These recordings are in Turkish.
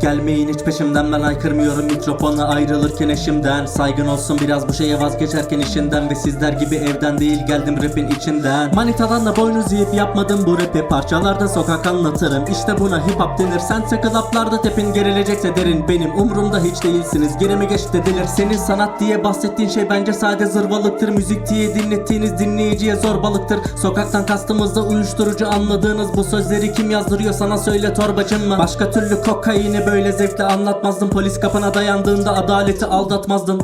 Gelmeyin hiç peşimden ben aykırmıyorum. Mikrofona ayrılırken eşimden. Saygın olsun biraz bu şeye vazgeçerken işinden. Ve sizler gibi evden değil geldim rapin içinden. Manitadan da boynuz yiyip yapmadım bu rapi. Parçalarda sokak anlatırım. İşte buna hip hop denir. Sense klaplarda tepin gerilecekse derin. Benim umrumda hiç değilsiniz. Gerimi geç dediler. Senin sanat diye bahsettiğin şey bence sade zırvalıktır. Müzik diye dinlettiğiniz dinleyiciye zorbalıktır. Sokaktan kastımızda uyuşturucu anladığınız Bu sözleri kim yazdırıyor? Sana söyle torbacın mı? Başka türlü kokaini böyle zevkle anlatmazdım Polis kapına dayandığında adaleti aldatmazdın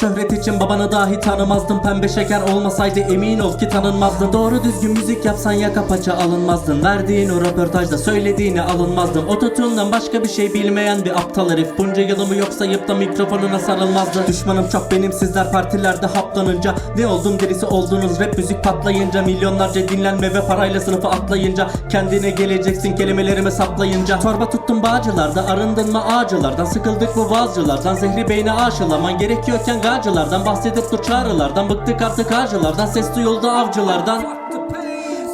Şöhret için babanı dahi tanımazdım. Pembe şeker olmasaydı emin ol ki tanınmazdın Doğru düzgün müzik yapsan yaka paça alınmazdın. Verdiğin o röportajda söylediğine alınmazdım Ototune'dan başka bir şey bilmeyen bir aptal herif. Bunca yılımı yok sayıp da mikrofonuna sarılmazdı. Düşmanım çok benim. Sizler partilerde haplanınca Ne oldum? derisi oldunuz. Rap müzik patlayınca Milyonlarca dinlenme ve parayla sınıfı atlayınca Kendine geleceksin kelimelerimi saplayınca. Torba tuttum bağcılarda arındın mı ağacılardan Sıkıldık bu vazcılardan zehri beyni aşılaman Gerekiyorken gacılardan bahsedip dur çağrılardan Bıktık artık ağacılardan ses duyuldu avcılardan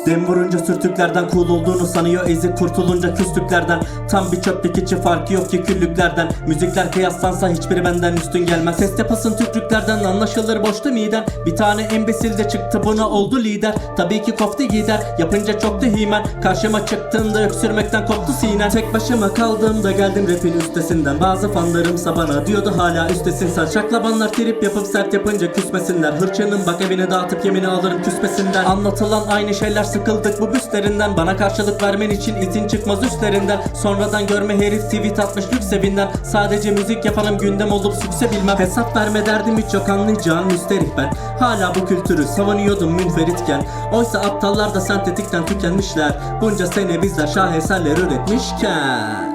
Dem vurunca sürtüklerden cool olduğunu sanıyor Ezik kurtulunca küslüklerden Tam bir çöplük içi farkı yok ki küllüklerden. Müzikler kıyaslansa hiçbiri benden üstün gelmez. Ses yapasın tükrüklerden anlaşılır boştu miden. Bir tane embesil de çıktı buna oldu lider. Tabii ki kofte gider yapınca çok da himen. Karşıma çıktığında öksürmekten koptu sinen. Tek başıma kaldığımda geldim rapin üstesinden. Bazı fanlarımsa bana diyordu hala üstesin. Sen Şaklabanlar trip yapıp sert yapınca küsmesinler. Hırçınım bak evine dağıtıp yemini alırım küspesinden Anlatılan aynı şeyler sıkıldık bu büslerinden Bana karşılık vermen için izin çıkmaz üstlerinden. Sonradan görme herif tweet atmış lüks evinden. Sadece müzik yapanım gündem olup sükse bilmem. Hesap verme derdim hiç yok anlayacağın müsterih ben. Hala bu kültürü savunuyordum münferitken. Oysa aptallar da sentetikten tükenmişler. Bunca sene bizler şaheserler üretmişken